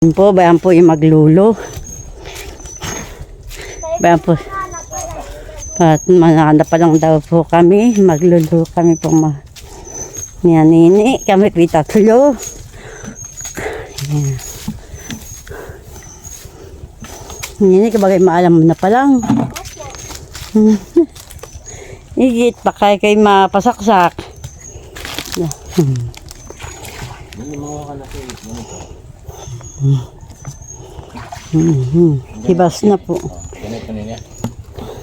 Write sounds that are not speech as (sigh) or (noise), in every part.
Yan po, bayan po yung maglulo. Bayan po. At mananda pa lang daw po kami. Maglulo kami po ma. Yan, nini. Kami po tatlo. Yan. Nini, kabagay maalam mo na pa lang. Higit pa kay kay mapasaksak. Hibas na po.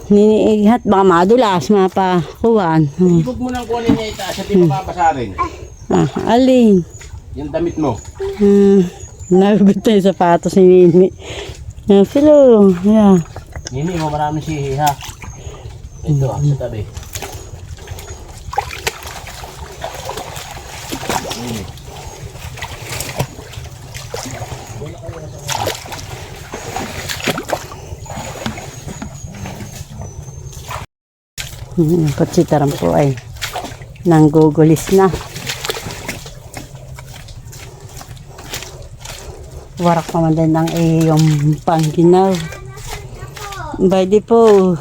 Niniihat baka madulas, mapakuhaan. Hmm. Ibog mo nang kunin niya itaas at ipapabasarin. Ah, alin? Yung damit mo. Hmm. Nagugot na yung sapatos ni Nini. Yan, Philo. Yeah. Hindi mo maraming sihi ha. Ito ah, sa tabi. Hmm, Yung kutsitaran po ay nanggugulis na. Warak naman din ng iyong pangginaw. Bay di po.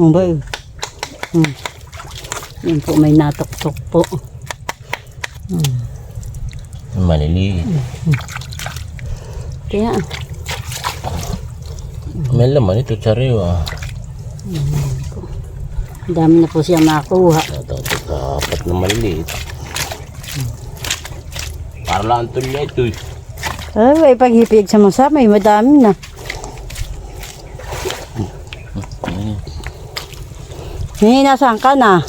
Ang bay. Hmm. Yun po may natuktok po. Maliliit. Kaya, May laman ito, tsariw ah. ang dami na po siya makuha. Ito, ito, na maliliit. Para lang ang tulya ito eh. Ay, may paghipig sa mga may madami na. Hindi, nasaan ka na?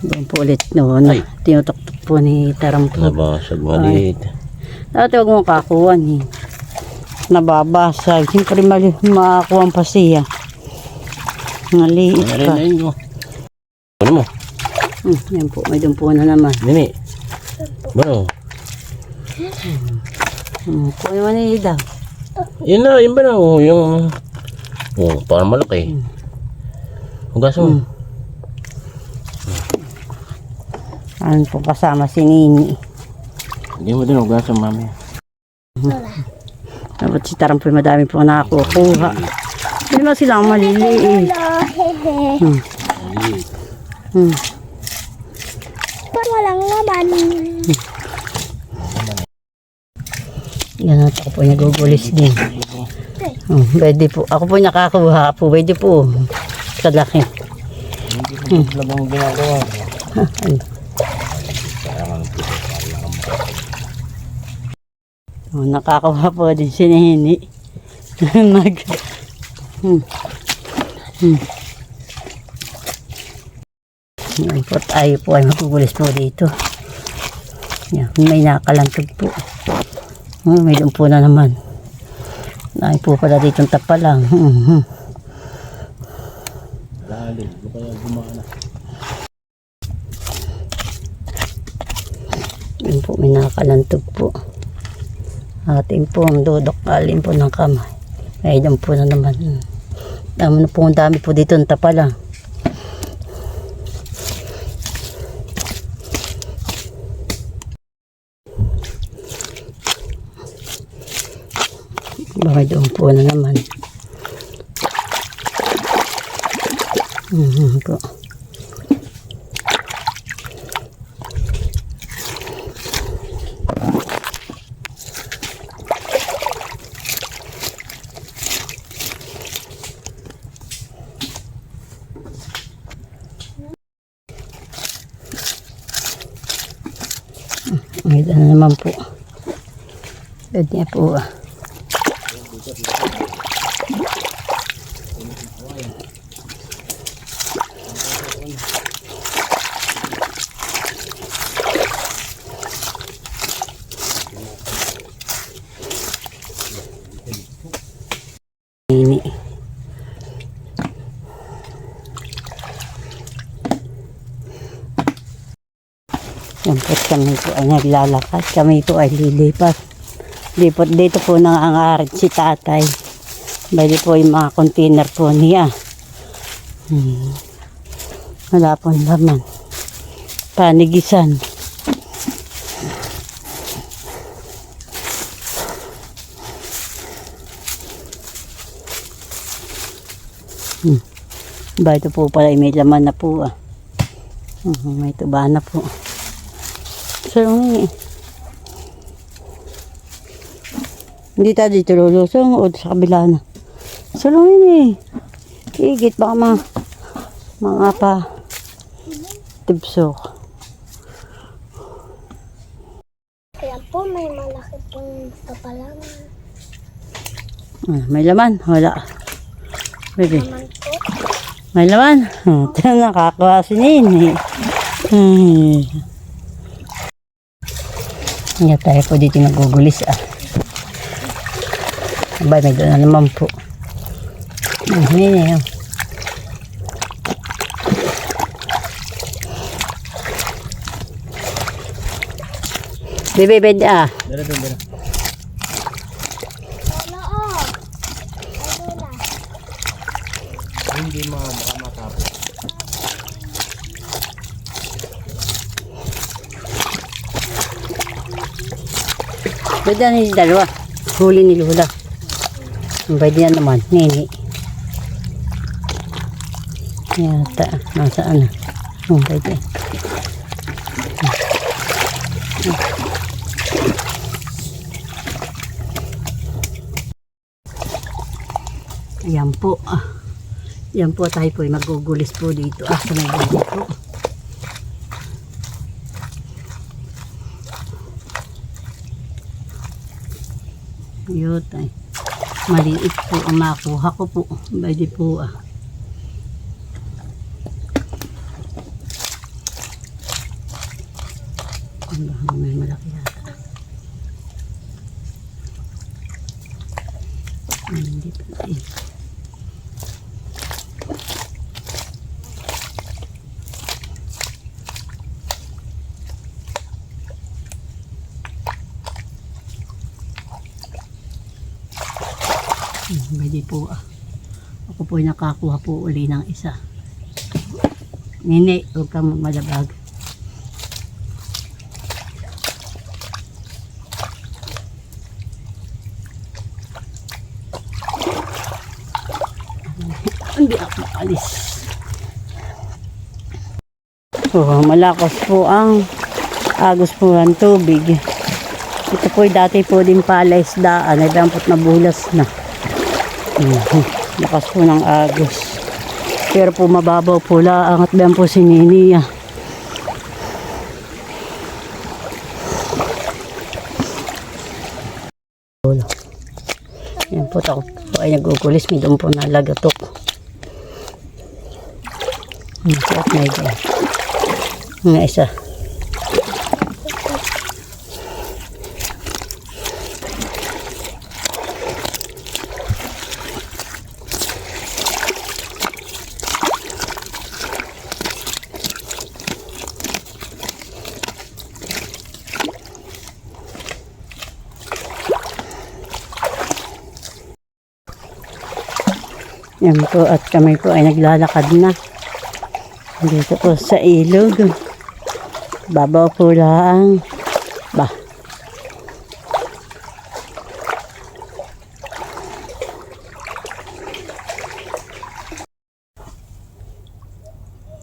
Doon po ulit noon. Ay. Tinutok-tok po ni Tarang po. Nabasag maliit. Dati huwag mo kakuha ni. Nababasag. Siyempre mali, makakuha pa siya. Maliit Ano pa. oh. Ano mo? Hmm, yan po, may dumpo na naman. Nini. Ano? Hmm, kuha naman ni daw. Yun na, yun ba na oh, yung... Oh, parang malaki. Hugasan mo. Ano po kasama si Nini. Hindi mo din hugasan, mami. (laughs) Dapat si Tarang po madami po nakakuha. Hindi naman sila ang maliliit. Hmm. Hmm. Parang walang laman. Yan at ako po nagugulis din. Oh, pwede po. Ako po nakakuha po. Pwede po. Kalaki. Hindi ko labang ginagawa. (laughs) Ha, ano. Oh, nakakuha po din si Nini. (laughs) Nag... Hmm. Hmm. Yan po tayo po ay magugulis po dito. Yan, may nakalantog po. Oh, may doon po na naman. Ay po pala dito tapa lang. Mhm. Lalim. Ano kaya gumana? Yan po, may nakalantog po. Atin po ang dudok alin po ng kamay. Ay, dyan po na naman. Hmm. Dami na po, ang dami po dito, ang tapa lang. Baka doon po na naman. Mhm po. May na naman po. Pwede niya po. Ini. Po kami po ay naglalakad. Kami po ay lilipat. Lipot dito po nang angarit si tatay. Bali po yung mga container po niya. Hmm. Wala pong laman. Panigisan. Hmm. Ba, ito po pala, may laman na po ah. Mhm, may tuba na po. So, eh. Hindi tayo dito lulusong o sa kabila na. Sulungin eh. Higit baka mga, mga pa tibsok. Kaya po, may malaki pong papalang Ah, may laman? Wala. Baby, may laman? Hmm, (laughs) ito nakakawa si Nini. Hmm. Hindi tayo po dito nagugulis ah. Abay, may doon na naman po. Oh. Bebe, bed ah. Ay, wala. Hindi mo makamatapos. Pwede na yung dalawa. Huli ni Lula. Yan naman. Nini. Yata. Nasaan na? Oh, pwede. Ayan po. Ah. Yan po tayo po magugulis po dito. Ah, sa may po. Yun ay. Maliit po ang makuha ko po. Pwede po ah. Ano ba may malaki yata. Hindi pa Pwede po ah. Ako po nakakuha po uli ng isa. Nini, huwag kang malabag. Hindi ako alis. Oh, malakas po ang agos po ang tubig. Ito po dati po din pala isdaan. Ay dampot na bulas na. Lakas po ng agos. Pero po mababaw po laang at biyan po si Nini. ah. Yan po ako po ay nagugulis. May doon po nalagatok. Hmm, at may doon. Nga isa. Yan po at kami po ay naglalakad na. Dito po sa ilog. Babaw po lang. Ba.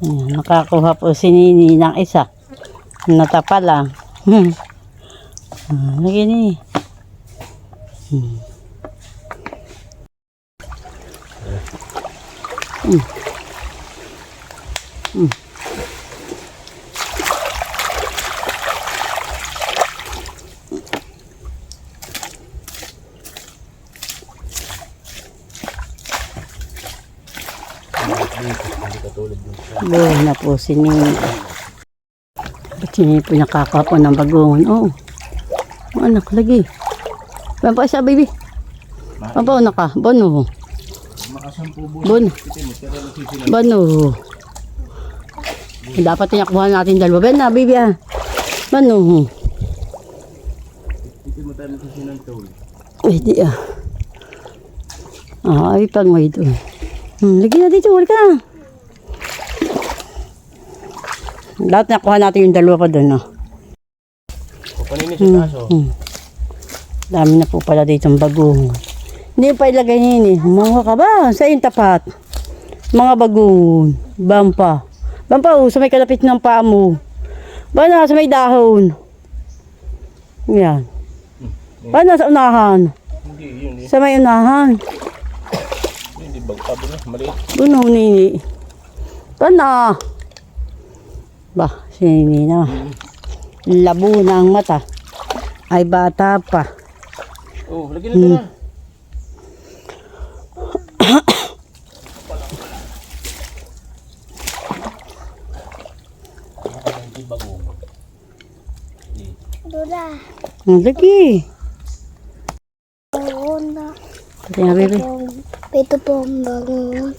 Ayan, nakakuha po si Nini ng isa. Natapa lang. Hmm. Ah, lagi. Hmm. Buhay na po si Nini. Ba't si Nini po nakakawa po ng bagongon? Oo. Oh. anak, lagi. Papa pa isa, baby. Papa, anak ka. Bono. Bono. Bono. Dapat tinakbuhan natin dalawa. Ben na, baby ah. Hindi mo tayo magsisinang tool. Pwede ah. Ah, ay pag may doon. Hmm, lagi na dito, wala ka na. Lahat nakuha natin yung dalawa pa doon, oh. O kanina sa taso. Hmm. Dami na po pala dito ang bagong. Hindi pa ilagay nini. Mga ka ba? Sa yung tapat. Mga bagong. Bampa. Bampa, oh, sa may kalapit ng paa mo. Ba na, sa may dahon. Yan. Ba na, sa unahan. Hindi, yun eh. Sa may unahan. Hindi, bagpado na. Maliit. Buno, nini. Ba na. Ba, si nini na. Labo na ang mata. Ay, bata pa. Oh, lagyan na na. Dula. Ang lagi. Oo na. Pati nga, bebe. Ito po ang bangon.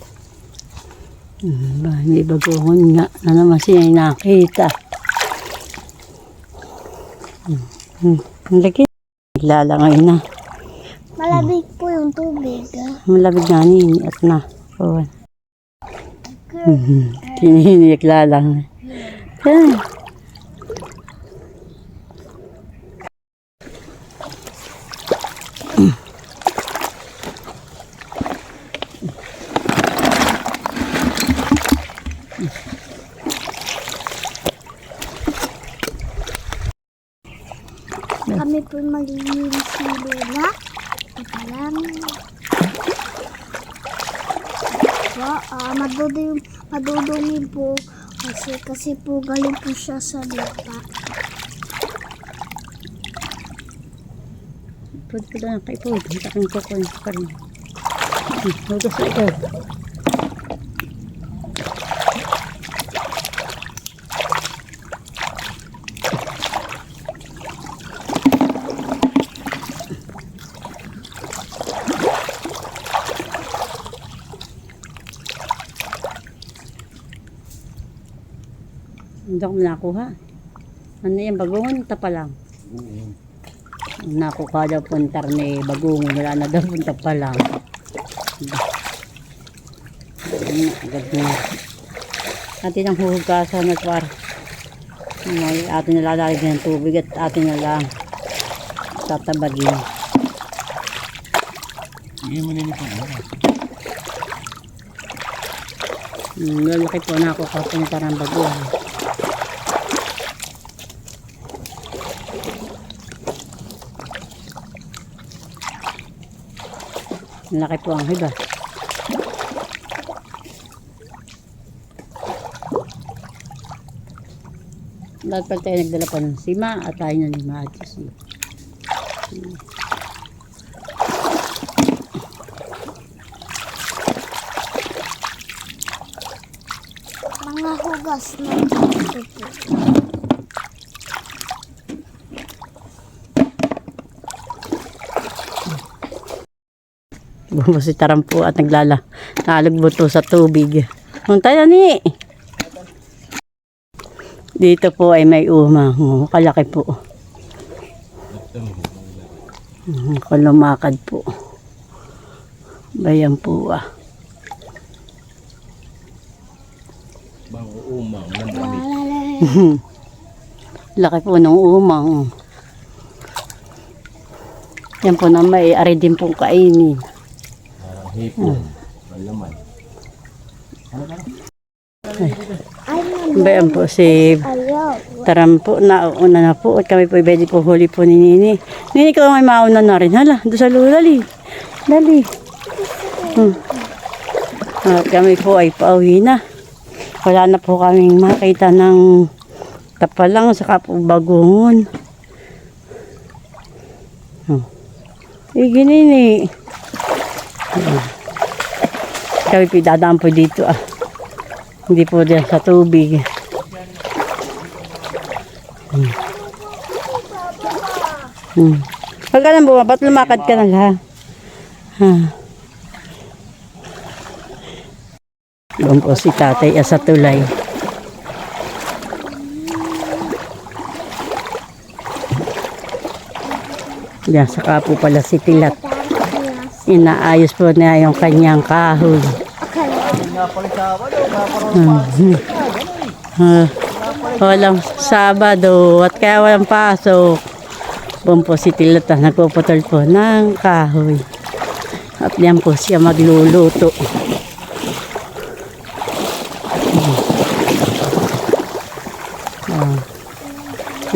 Hmm, Ba, hindi bagoon nga na naman siya yung nakita. Hmm, hmm, Ang lagi. Naglalangay na. Malamig po yung tubig. ah. Malabig na ni at na. Oh. Hmm, Tinihiniyak lalang. Yan. Kami po maglilinis ni Lola. Lang. Po, ah, madudumi, madudumi po. Kasi, kasi po galing po siya sa lupa. Pwede ko lang kay Pwede. Hindi akong kukunin pa rin. Hmm, Hugas na ito. Hindi ako nakuha. Ano yan, bagongon, tapa lang. Nakuha daw puntar ni bagongon, wala na daw punta pa lang. Agad na. Atin ang huhugasan at war. May atin na lalagyan ng tubig at atin na lang tatabagin. Hindi mo nini pa mo. Hmm, lalaki po na ako kapunta ng baguhan. Laki po ang hiba. Lahat pala tayo nagdala pa ng sima at tayo na lima at sisi. Mga hugas na ito Bumusitaran po at naglala. Nalagbuto sa tubig. Kung tayo ni. Dito po ay may umang. Oh, kalaki po. Mm, Kalumakad po. Bayan po ah. Bang (laughs) umang. Laki po ng umang. Yan po na may ari din pong kainin. Hipon. Malaman. Ay, naman. Bayan po si Ayaw. Taram po, nauna na po at kami po pwede po huli po ni Nini. Nini ko may mauna na rin. Hala, doon sa lula, dali. Dali. Hmm. At kami po ay pauwi na. Wala na po kaming makita ng tapalang saka po bagungon. Hmm. Eh, Hmm. Kami po dito ah. Hindi po dyan sa tubig. Hmm. Pag ka nang bumabat, lumakad ka na lang. Ha. Doon po si tatay ah, sa tulay. Yan, saka po pala si Tilat. Inaayos po niya yung kanyang kahoy. Hmm. Ah, Walang Sabado at kaya walang pasok. Doon po si Tilata nagpuputol po ng kahoy. At yan po siya magluluto. Ah,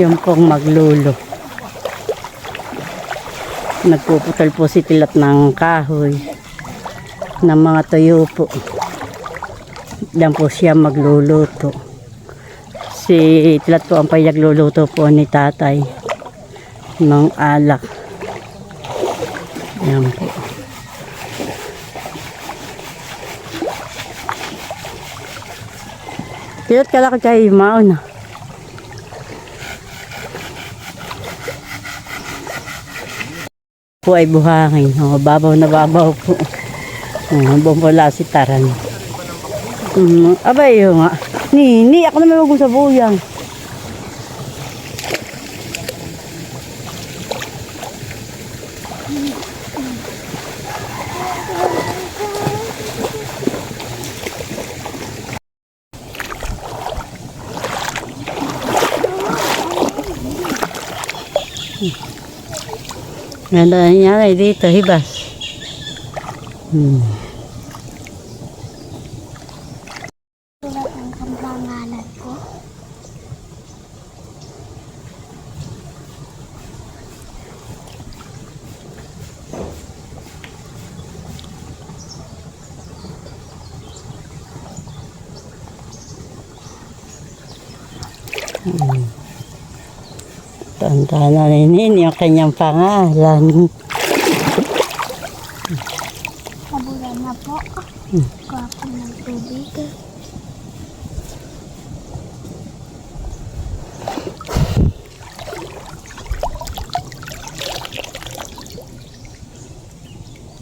yun pong maglulo. Nagpuputol po si Tilat ng kahoy ng mga tuyo po. Yan po siya magluluto. Si Tilat po ang pinagluluto po ni tatay ng alak. Yan po. Tilat ka lang kayo mauna. Po ay buhangin. O, babaw na babaw po. O, bumula si Taran. Um, abay, yun nga. Ni, ni, ako naman mag sa buyang. Ganda na nangyari dito, hibas. Hmm. Ko. Tanda na rin yung kanyang pangalan. Kabulan na po. Kuha po ng tubig.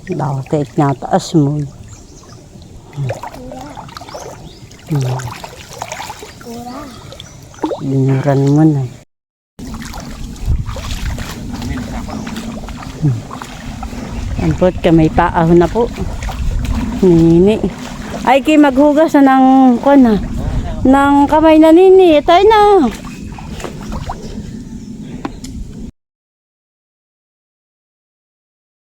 Bakit nga taas mo? Pura. Binuran mo na. Ampot ka, may paahon na po. Nini. Ay, kay maghugas na ng, kuwan na, ng kamay na nini. Tayo na.